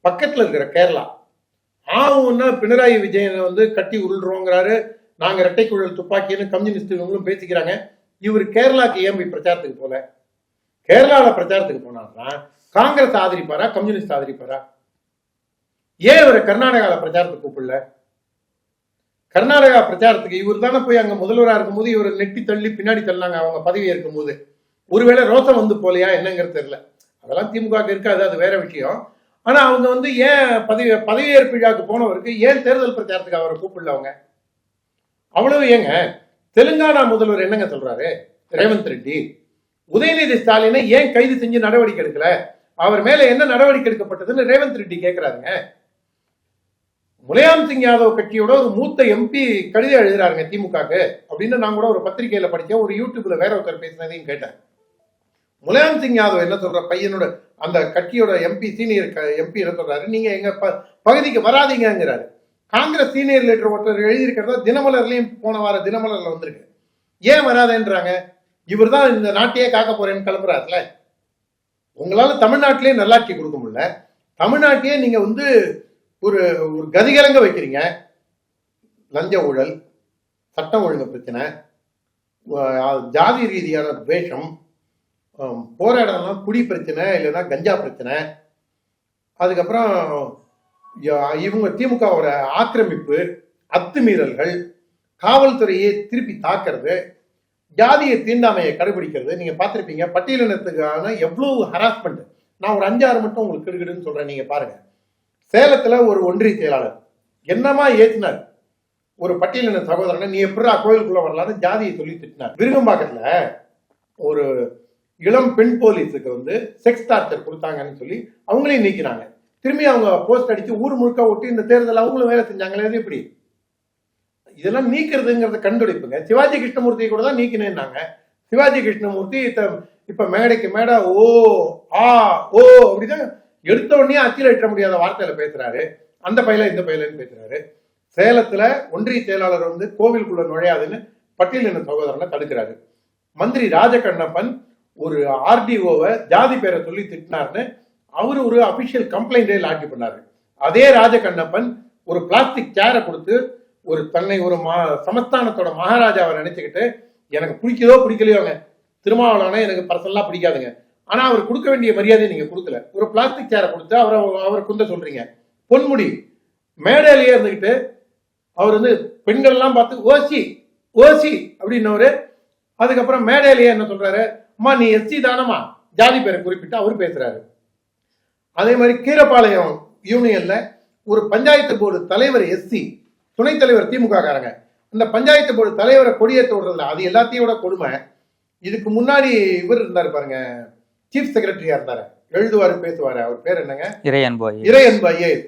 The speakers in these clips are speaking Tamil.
பக்கத்தில் இருக்கிற கேரளா. ஆவும்னா பினராயி விஜயனை வந்து கட்டி உருள்றோங்கிறாரு. நாங்கள் இரட்டை குழல் துப்பாக்கின்னு கம்யூனிஸ்ட் இவங்களும் பேசிக்கிறாங்க. இவர் கேரளாக்கு ஏன் போய் பிரச்சாரத்துக்கு போல. கேரளாவில் பிரச்சாரத்துக்கு போனார்னா காங்கிரஸ் ஆதரிப்பாரா கம்யூனிஸ்ட் ஆதரிப்பாரா? ஏன் இவரை கர்நாடகாவில் பிரச்சாரத்துக்கு கூப்பிடல? கர்நாடகா பிரச்சாரத்துக்கு இவர் தானே போய் அங்கே முதல்வராக இருக்கும்போது இவரை நெட்டி தள்ளி பின்னாடி தள்ளினாங்க அவங்க பதவி இருக்கும்போது. ஒருவேளை ரோசம் வந்து போலையா என்னங்கிறது தெரியல. அதெல்லாம் திமுக இருக்காது அது வேற விஷயம். ஆனா அவங்க வந்து ஏன் பதவி பதவியேற்பு விழாக்கு போனவருக்கு ஏன் தேர்தல் பிரச்சாரத்துக்கு அவரை கூப்பிடல அவங்க? அவ்வளவு ஏங்க. தெலுங்கானா முதல்வர் என்னங்க சொல்றாரு? ரேவந்த் ரெட்டி. உதயநிதி ஸ்டாலினை ஏன் கைது செஞ்சு நடவடிக்கை எடுக்கல? அவர் மேல என்ன நடவடிக்கை எடுக்கப்பட்டதுன்னு ரேவந்த் ரெட்டி கேட்கிறாருங்க முலையாம் சிங் யாதவ் கட்சியோட ஒரு மூத்த எம்பி கடிதம் எழுதுறாருங்க திமுகக்கு. அப்படின்னு நான் கூட ஒரு பத்திரிகையில படிச்சேன் ஒரு யூடியூப்ல வேற ஒருத்தர் பேசினதையும் கேட்டேன். முலாயம் சிங் யாதவ் என்ன சொல்ற பையனோட அந்த கட்சியோட எம்பி சீனியர் எம்பி என்ன சொல்றாரு? நீங்க எங்க ப- பகுதிக்கு வராதிங்கிறாரு காங்கிரஸ் சீனியர் லீடர் ஒருத்தர் எழுதியிருக்கிறதா தினமலர்லயும் போன வார தினமலர்ல வந்திருக்கு. ஏன் வராதேன்றாங்க? இவர் தான் இந்த நாட்டையே காக்க போறேன்னு கிளம்புறாருல. உங்களால தமிழ்நாட்டிலே நல்லாட்சி கொடுக்க முடியல. தமிழ்நாட்டையே நீங்க வந்து ஒரு ஒரு கதிகலங்க வைக்கிறீங்க. லஞ்ச ஊழல் சட்டம் ஒழுங்கு பிரச்சனை ஜாதி ரீதியான துவேஷம் அஹ் இடம்லாம் குடி பிரச்சனை இல்லைன்னா கஞ்சா பிரச்சனை. அதுக்கப்புறம் இவங்க திமுகவோட ஆக்கிரமிப்பு அத்துமீறல்கள் காவல்துறையை திருப்பி தாக்குறது ஜாதிய தீண்டாமையை கடைபிடிக்கிறது. நீங்க பார்த்துருப்பீங்க பட்டியலினத்துக்கான எவ்வளவு ஹராஸ்மெண்ட் நான் ஒரு அஞ்சாறு மட்டும் உங்களுக்கு கிடுகிடுன்னு சொல்றேன் நீங்க பாருங்க. சேலத்துல ஒரு ஒன்றிய செயலாளர் என்னமா ஏற்றினார் ஒரு பட்டியலின சகோதரனை நீ எப்படா கோயிலுக்குள்ள வரலான்னு ஜாதியை சொல்லி திட்டினார். விருகம்பாக்கத்துல ஒரு இளம் பெண் போலீஸுக்கு வந்து செக்ஸ் டார்ச்சர் கொடுத்தாங்கன்னு சொல்லி அவங்களையும் நீக்கிறாங்க. திரும்பி அவங்க போஸ்ட் அடிச்சு ஊர் முழுக்க ஒட்டி இந்த தேர்தல் அவங்களும் வேலை செஞ்சாங்களே எப்படி? இதெல்லாம் நீக்கிறதுங்கிறத கண்டுபிடிப்புங்க. சிவாஜி கிருஷ்ணமூர்த்தி கூட தான் நீக்கினேன்னாங்க. சிவாஜி கிருஷ்ணமூர்த்தி இப்ப மேடைக்கு மேடை ஓ ஆ ஓ அப்படிதான் எடுத்த உடனே அச்சில் எட்ட முடியாத வார்த்தையில பேசுறாரு. அந்த பையில இந்த பையிலன்னு பேசுறாரு. சேலத்துல ஒன்றிய செயலாளர் வந்து கோவிலுக்குள்ள நுழையாதுன்னு பட்டியலின சகோதரனை தடுக்கிறாரு. மந்திரி ராஜகண்ணப்பன் ஒரு ஆர்டிஓவை ஜாதி பேரை சொல்லி திட்டினார்னு அவர் ஒரு அபிஷியல் கம்ப்ளைண்டே லாட்ஜ் பண்ணாரு. அதே ராஜகண்ணப்பன் ஒரு பிளாஸ்டிக் சேரை கொடுத்து ஒரு தன்னை ஒரு மா சமஸ்தானத்தோட மகாராஜாவை நினைச்சுக்கிட்டு எனக்கு பிடிக்குதோ பிடிக்கலையோங்க திருமாவளவனை எனக்கு பர்சனலாக பிடிக்காதுங்க. ஆனால் அவர் கொடுக்க வேண்டிய மரியாதையை நீங்கள் கொடுக்கல. ஒரு பிளாஸ்டிக் சேரை கொடுத்து அவரை அவரை குந்த சொல்கிறீங்க பொன்முடி மேடையிலேயே இருந்துக்கிட்டு அவர் வந்து பெண்கள்லாம் பார்த்து ஓசி ஓசி அப்படின்னவர். அதுக்கப்புறம் மேடையிலேயே என்ன சொல்கிறாரு அம்மா நீ எஸ்சி தானமா ஜாதி பேரை குறிப்பிட்டு அவர் பேசுறாரு. அதே மாதிரி கீரப்பாளையம் யூனியன்ல ஒரு பஞ்சாயத்து போர்டு தலைவர் எஸ்சி துணைத் தலைவர் திமுக காரங்க அந்த பஞ்சாயத்து போர்டு தலைவரை கொடியேற்ற விடுறதுல அது எல்லாத்தையும் விட கொடுமை. இதுக்கு முன்னாடி இவர் இருந்தாரு பாருங்க சீஃப் செக்ரட்டரியா இருந்தாரு. எழுதுவாரு பேசுவாரு. அவர் பேர் என்னங்க? இறை அன்பு ஐஏஎஸ்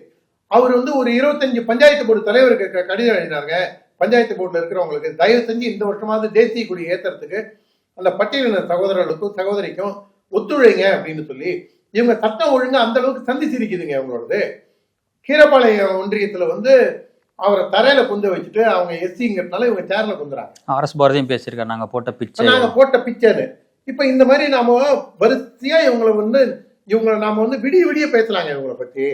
அவர் வந்து ஒரு இருபத்தஞ்சு பஞ்சாயத்து போர்டு தலைவருக்கு கடிதம் எழுதினாருங்க. பஞ்சாயத்து போர்டுல இருக்கிறவங்களுக்கு தயவு செஞ்சு இந்த வருஷமாவது தேசிய கொடி ஏத்துறதுக்கு அந்த பட்டியலின சகோதரர்களுக்கும் சகோதரிக்கும் ஒத்துழைங்க அப்படின்னு சொல்லி இவங்க சட்டம் ஒழுங்கு அந்த அளவுக்கு சந்தி சிரிக்குதுங்க அவங்களோடது கீரப்பாளையம் ஒன்றியத்துல வந்து அவரை தரையில குந்த வச்சுட்டு அவங்க எஸ்சிங்கிறதுனால இவங்க சேர்ல குந்துறாங்க ஆர்எஸ் பாரதியும் பேசியிருக்காரு. நாங்க போட்ட பிச்சை நாங்க போட்ட பிக்சர் இப்ப இந்த மாதிரி நாம வரிசையா இவங்களை வந்து இவங்களை நாம வந்து விடிய விடிய பேசலாங்க இவங்களை பத்தி.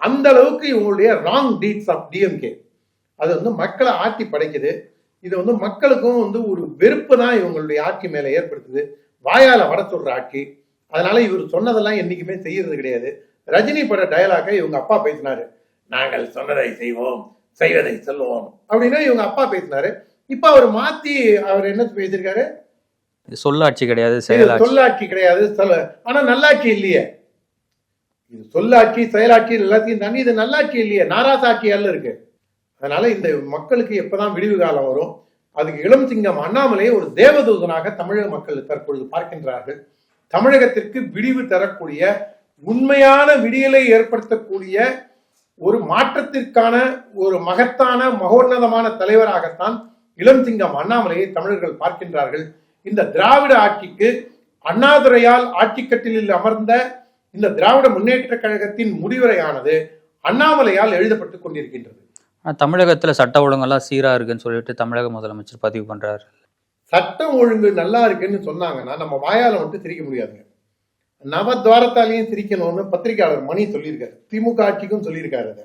அந்த அளவுக்கு இவங்களுடைய ராங் டீட்ஸ் ஆஃப் டிஎம்கே அது வந்து மக்களை ஆட்டி படைக்குது. இது வந்து மக்களுக்கும் வந்து ஒரு வெறுப்பு தான் இவங்களுடைய ஆட்சி மேல ஏற்படுத்துது. வாயால வட சொல்ற ஆட்சி. அதனால இவர் சொன்னதெல்லாம் என்னைக்குமே செய்யறது கிடையாது. ரஜினி பட டயலாக இவங்க அப்பா பேசினாரு. நாங்கள் சொன்னதை செய்வோம் செய்வதை சொல்லுவோம் அப்படின்னா இவங்க அப்பா பேசினாரு. இப்ப அவர் மாத்தி அவர் என்ன பேசியிருக்காரு? சொல்லாட்சி கிடையாது சொல்லாட்சி கிடையாது ஆனா நல்லாட்சி இல்லையே. இது சொல்லாட்சி செயலாட்சி எல்லாத்தையும் தாண்டி இது நல்லாட்சி இல்லையே. நாராசாட்சி அல்ல இருக்கு. அதனால இந்த மக்களுக்கு எப்பதான் விடிவு காலம் வரும் அதுக்கு இளம் சிங்கம் அண்ணாமலையை ஒரு தேவதூதனாக தமிழக மக்கள் தற்பொழுது பார்க்கின்றார்கள். தமிழகத்திற்கு விடிவு தரக்கூடிய உண்மையான விடியலை ஏற்படுத்தக்கூடிய ஒரு மாற்றத்திற்கான ஒரு மகத்தான மகோன்னதமான தலைவராகத்தான் இளம் சிங்கம் அண்ணாமலையை தமிழர்கள் பார்க்கின்றார்கள். இந்த திராவிட ஆட்சிக்கு அண்ணாதுரையால் ஆட்சி கட்டிலில் அமர்ந்த இந்த திராவிட முன்னேற்ற கழகத்தின் முடிவுரையானது அண்ணாமலையால் எழுதப்பட்டுக் கொண்டிருக்கின்றது. தமிழகத்தில் சட்ட ஒழுங்கெல்லாம் சீராக இருக்குன்னு சொல்லிட்டு தமிழக முதலமைச்சர் பதிவு பண்ணுறாரு சட்டம் ஒழுங்கு நல்லா இருக்குன்னு சொன்னாங்கன்னா நம்ம வாயால் மட்டும் சிரிக்க முடியாதுங்க. நவத்வாரத்தாலையும் சிரிக்கணும்னு பத்திரிகையாளர் மணி சொல்லியிருக்காரு. திமுக ஆட்சிக்கும் சொல்லியிருக்காரு அதை.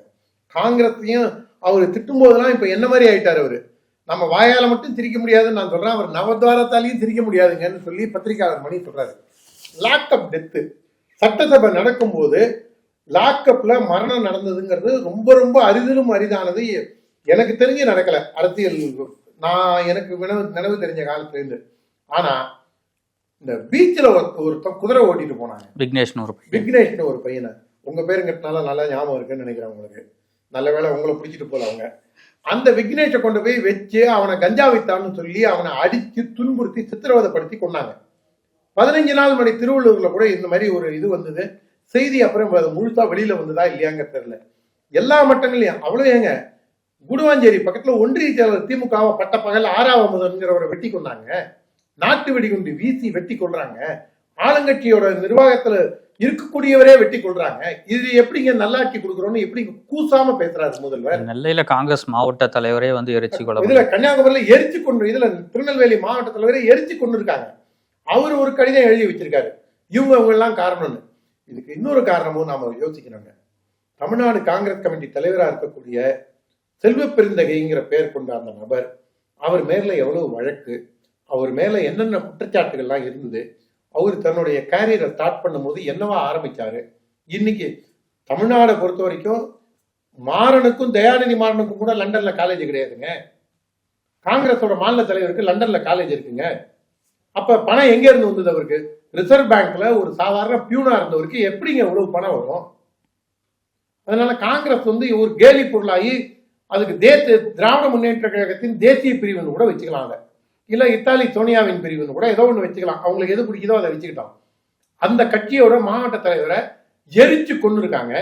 காங்கிரஸையும் அவர் திட்டும் போதெல்லாம் இப்போ என்ன மாதிரி ஆயிட்டார் அவர்? நம்ம வாயால் மட்டும் சிரிக்க முடியாதுன்னு நான் சொல்கிறேன் அவர் நவத்வாரத்தாலையும் சிரிக்க முடியாதுங்கன்னு சொல்லி பத்திரிகையாளர் மணி சொல்றாரு. லாக்அப் டெத்து சட்டசபை நடக்கும்போது லாக்அப்ல மரணம் நடந்ததுங்கிறது ரொம்ப ரொம்ப அரிதிலும் அரிதானது. எனக்கு தெரிஞ்சு நடக்கல. அரசியல் நான் எனக்கு நினைவு நினைவு தெரிஞ்ச காலத்துல இருந்து ஆனா இந்த பீச்சில் ஒருத்தன் குதிரை ஓட்டிட்டு போனாங்க. விக்னேஷ்னு ஒரு பையன். விக்னேஷ்னு ஒரு பையனை. உங்க பேருங்கிறதுனால நல்லா ஞாபகம் இருக்குன்னு நினைக்கிறேன் உங்களுக்கு. நல்ல வேளை உங்களை பிடிச்சிட்டு போல அவங்க. அந்த விக்னேஷை கொண்டு போய் வச்சு அவனை கஞ்சா வித்தான்னு சொல்லி அவனை அடிச்சு துன்புறுத்தி சித்திரவதைப்படுத்தி கொண்டாங்க பதினஞ்சு நாள் மணி திருவள்ளூர்ல கூட இந்த மாதிரி ஒரு இது வந்தது. செய்தி அப்புறம் அது முழுசா வெளியில வந்ததா இல்லையாங்க தெரியல. எல்லா மட்டங்களையும் அவ்வளவு ஏங்க குடுவாஞ்சேரி பக்கத்துல ஒன்றிய செயலர் திமுகவை பட்ட பகல் ஆறாவதுங்கிறவரை வெட்டி கொண்டாங்க நாட்டு வெடிகுண்டு வீசி வெட்டி கொள்றாங்க ஆளுங்கட்சியோட நிர்வாகத்துல இருக்கக்கூடியவரே வெட்டி கொள்றாங்க இது எப்படிங்க நல்லாட்சி கொடுக்குறோம்னு எப்படி கூசாம பேசுறாரு முதல்வர்? நெல்லையில காங்கிரஸ் மாவட்ட தலைவரே வந்து எரிச்சு கொலை இதுல கன்னியாகுமரியில எரிச்சு கொண்டு இதுல திருநெல்வேலி மாவட்ட தலைவரே எரிச்சு கொண்டு இருக்காங்க அவர் ஒரு கடிதம் எழுதி வச்சிருக்காரு. இவங்க அவங்க எல்லாம் காரணம்னு. இதுக்கு இன்னொரு காரணமும் நாம யோசிக்கணுங்க. தமிழ்நாடு காங்கிரஸ் கமிட்டி தலைவராக இருக்கக்கூடிய செல்வ பெருந்தகைங்கிற பெயர் கொண்ட அந்த நபர் அவர் மேல எவ்வளவு வழக்கு அவர் மேல என்னென்ன குற்றச்சாட்டுகள்லாம் இருந்தது அவர் தன்னுடைய கேரியரை ஸ்டார்ட் பண்ணும்போது என்னவா ஆரம்பிச்சாரு இன்னைக்கு தமிழ்நாடை பொறுத்த வரைக்கும் மாறனுக்கும் தயாநிதி மாறனுக்கும் கூட லண்டன்ல காலேஜ் கிடையாதுங்க. காங்கிரஸோட மாநில தலைவருக்கு லண்டன்ல காலேஜ் இருக்குங்க. அப்ப பணம் எங்க இருந்து வந்தது அவருக்கு? ரிசர்வ் பேங்க்ல ஒரு சாதாரண பியூனா இருந்தவருக்கு எப்படிங்க இவ்வளவு பணம் வரும்? அதனால காங்கிரஸ் வந்து ஒரு கேலி பொருளாகி அதுக்கு தேச திராவிட முன்னேற்ற கழகத்தின் தேசிய பிரிவுன்னு கூட வச்சுக்கலாங்க. இல்ல இத்தாலி சோனியாவின் பிரிவுன்னு கூட ஏதோ ஒன்று வச்சுக்கலாம். அவங்களுக்கு எது பிடிக்குதோ அதை வச்சுக்கிட்டோம். அந்த கட்சியோட மாவட்ட தலைவரை எரிச்சு கொண்டு இருக்காங்க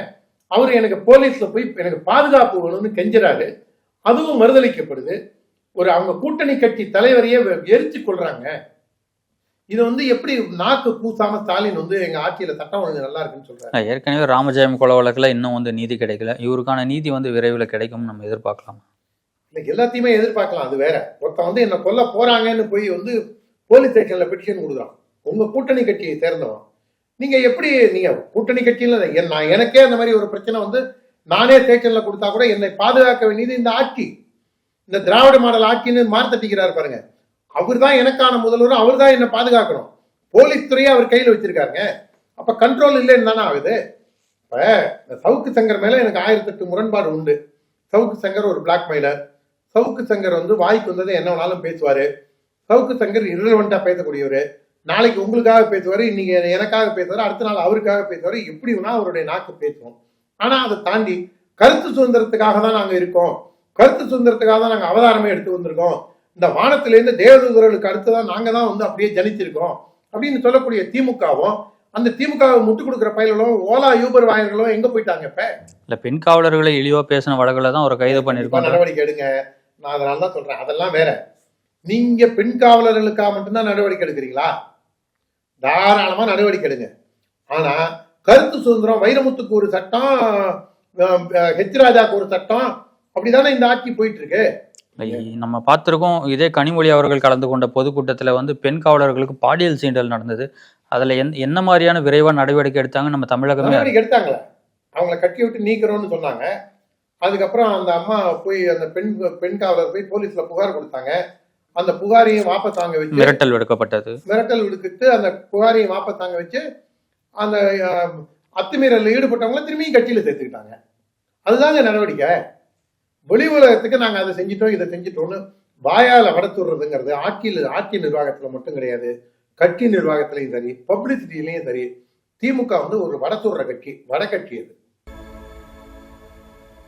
அவர் எனக்கு போலீஸ்ல போய் எனக்கு பாதுகாப்பு வேணும்னு கெஞ்சுறாரு. அதுவும் மறுதளிக்கப்படுது. ஒரு அவங்க கூட்டணி கட்சி தலைவரையே எரிச்சு கொள்றாங்க இது வந்து எப்படி நாக்கு கூசாம ஸ்டாலின் வந்து எங்க ஆட்சியில சட்டம் ஒழுங்கு நல்லா இருக்குன்னு சொல்றாரு? ஏற்கனவே ராமஜெயம் கொலை வழக்குல இன்னும் வந்து நீதி கிடைக்கல. இவருக்கான நீதி வந்து விரைவில் கிடைக்கும்னு நம்ம எதிர்பார்க்கலாம்? இல்ல எல்லாத்தையுமே எதிர்பார்க்கலாம் அது வேற. ஒருத்தன் வந்து என்ன கொல்ல போறாங்கன்னு போய் வந்து போலீஸ் ஸ்டேஷன்ல பெட்டிஷன் கொடுக்குறான். உங்க கூட்டணி கட்சியை சேர்ந்தவன். நீங்க எப்படி நீங்க கூட்டணி கட்சியில நான் எனக்கே அந்த மாதிரி ஒரு பிரச்சனை வந்து நானே ஸ்டேஷன்ல கொடுத்தா கூட என்னை பாதுகாக்க வேண்டியது இந்த ஆட்சி. இந்த திராவிட மாடல் ஆட்சின்னு மார்த்தட்டிக்கிறாரு பாருங்க. அவர் தான் எனக்கான முதல்வர் அவர் தான் என்னை பாதுகாக்கணும். போலீஸ் துறையை அவர் கையில் வச்சிருக்காருங்க. அப்போ கண்ட்ரோல் இல்லைன்னு தானே ஆகுது? இப்போ இந்த சவுக்கு சங்கர் மேலே எனக்கு ஆயிரத்தெட்டு முரண்பாடு உண்டு. சவுக்கு சங்கர் ஒரு பிளாக்மெயிலர் சவுக்கு சங்கர் வந்து வாய்க்கு வந்ததை என்ன வேணாலும் பேசுவார். சவுக்கு சங்கர் இரலவெண்ட்டாக பேசக்கூடியவர். நாளைக்கு உங்களுக்காக பேசுவார் இன்னைக்கு எனக்காக பேசுவார் அடுத்த நாள் அவருக்காக பேசுவார் எப்படி வேணால் அவருடைய நாக்கு பேசுவோம். ஆனால் அதை தாண்டி கருத்து சுதந்திரத்துக்காக தான் நாங்கள் இருக்கோம். கருத்து சுதந்திரத்துக்காக தான் நாங்கள் அவதாரமே எடுத்து வந்திருக்கோம். இந்த வானத்திலேருந்து தேவதூதர்களுக்கு அடுத்ததான் நாங்க தான் வந்து அப்படியே ஜனிச்சிருக்கோம் அப்படின்னு சொல்லக்கூடிய திமுகவும் அந்த திமுகவை முட்டு கொடுக்குற பயல்களும் ஓலா யூபர் வாயர்களும் எங்க போயிட்டாங்க இப்ப? இல்ல பெண் காவலர்களை இழிவா பேசின வழக்குல தான் ஒரு கைது பண்ணிருக்கோம் நடவடிக்கை எடுங்க. நான் அதனால தான் சொல்றேன். அதெல்லாம் வேற. நீங்க பெண் காவலர்களுக்காக மட்டும்தான் நடவடிக்கை எடுக்கிறீங்களா? தாராளமா நடவடிக்கை எடுங்க. ஆனா கருத்து சுதந்திரம் வைரமுத்துக்கு ஒரு சட்டம் ஹெச் ராஜாக்கு ஒரு சட்டம் அப்படிதானே இந்த ஆட்சி போயிட்டு இருக்கு? நம்ம பார்த்திருக்கோம் இதே கனிமொழி அவர்கள் கலந்து கொண்ட பொதுக்கூட்டத்துல வந்து பெண் காவலர்களுக்கு பாலியல் சீண்டல் நடந்தது. அதுல என் என்ன மாதிரியான விரைவா நடவடிக்கை எடுத்தாங்க நம்ம தமிழகமே எடுத்தாங்களே. அவங்கள கட்டி விட்டு நீக்கிறோம்னு சொன்னாங்க. அதுக்கப்புறம் அந்த அம்மா போய் அந்த பெண் பெண் காவலர் போய் போலீஸ்ல புகார் கொடுத்தாங்க. அந்த புகாரையும் வாபஸ் வாங்க வச்சு மிரட்டல் விடுக்கப்பட்டது. மிரட்டல் விடுக்கிட்டு அந்த புகாரையும் வாபஸ் வாங்க வச்சு அந்த அஹ், அத்துமீறலில் ஈடுபட்டவங்கள திரும்பியும் கட்சியில சேர்த்துக்கிட்டாங்க. அதுதாங்க நடவடிக்கை. வெளி உலகத்துக்கு நாங்க அதை செஞ்சிட்டோம் இதை செஞ்சிட்டோம்னு வாயால வடத்துடுறதுங்கிறது ஆட்சியில் ஆட்சி நிர்வாகத்துல மட்டும் கிடையாது. கட்சி நிர்வாகத்திலையும் சரி பப்ளிசிட்டிலையும் சரி திமுக வந்து ஒரு வடத்துடுற கட்சி வடகட்சி அது